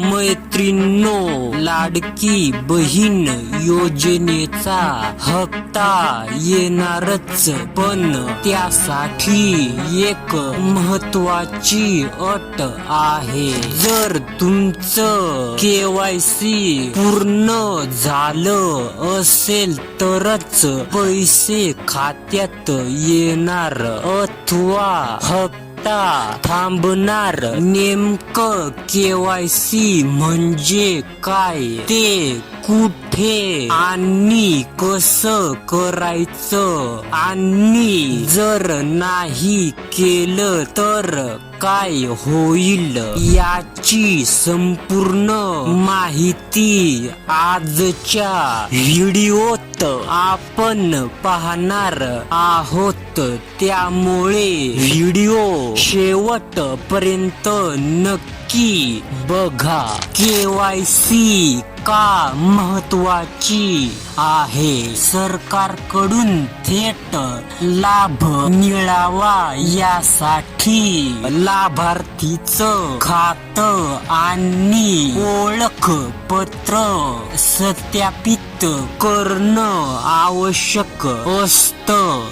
मैत्रिणो लाडकी बहीण योजनेचा हप्ता येणारच पण त्यासाठी एक महत्वाची अट आहे. जर तुमचं केवायसी पूर्ण झालं असेल तरच पैसे खात्यात येणार अथवा हप्ता थांबणार नेमकं केवायसी म्हणजे काय ते कुठे? आणि कसं करायचं? आणि जर नाही केलं तर काय होईल? याची संपूर्ण माहिती आजच्या व्हिडिओत आपण पाहणार आहोत. त्यामुळे व्हिडिओ शेवटपर्यंत नक्की बघा. केवायसी का महत्वाची आहे. सरकारकडून थेट लाभ मिळावा यासाठी लाभार्थीचं खात आणि ओळख पत्र सत्यापित करणं आवश्यक असतं.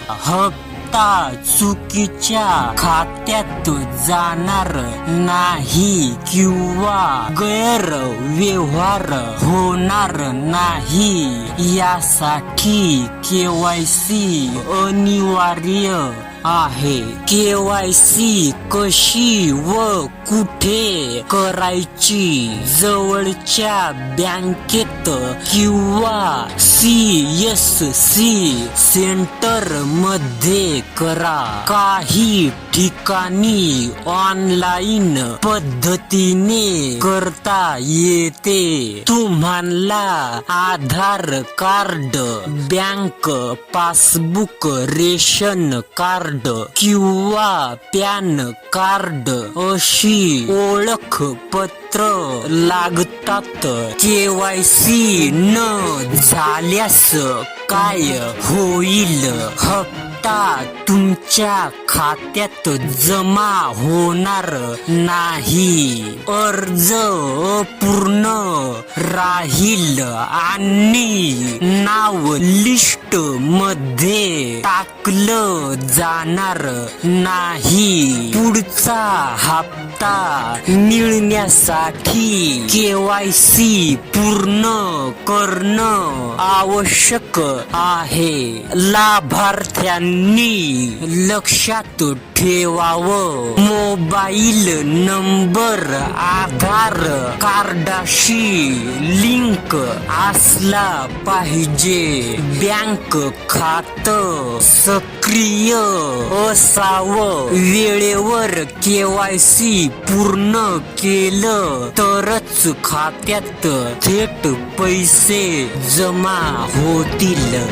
आता चुकीच्या खात्यात जाणार नाही किंवा गैर व्यवहार होणार नाही. यासाठी केवायसी अनिवार्य आहे. केवायसी कशी व कुठे करायची? जवळच्या बँकेत किंवा सी एस सी सेंटरमध्ये करा. काही ठिकाणी ऑनलाईन पद्धतीने करता येते. तुम्हाला Aadhaar card bank passbook ration card किंवा पॅन कार्ड अशी ओळख पत्र लागतात. केवायसी न झाल्यास काय होईल? हप्ता तुमच्या खात्यात जमा होणार नाही. अर्ज पूर्ण राहील आणि नाव लिस्टमध्ये टाकलं जाणार नाही. पुढचा हप्ता मिळण्यासाठी केवायसी पूर्ण करणं आवश्यक आहे. लाभार्थ्यांनी लक्षात ठेवावं. मोबाईल नंबर आधार कार्डाशी लिंक असला पाहिजे. बँक खात सक्रिय असावं. वेळेवर केवायसी पूर्ण केलं तरच खात्यात थेट पैसे जमा होतील.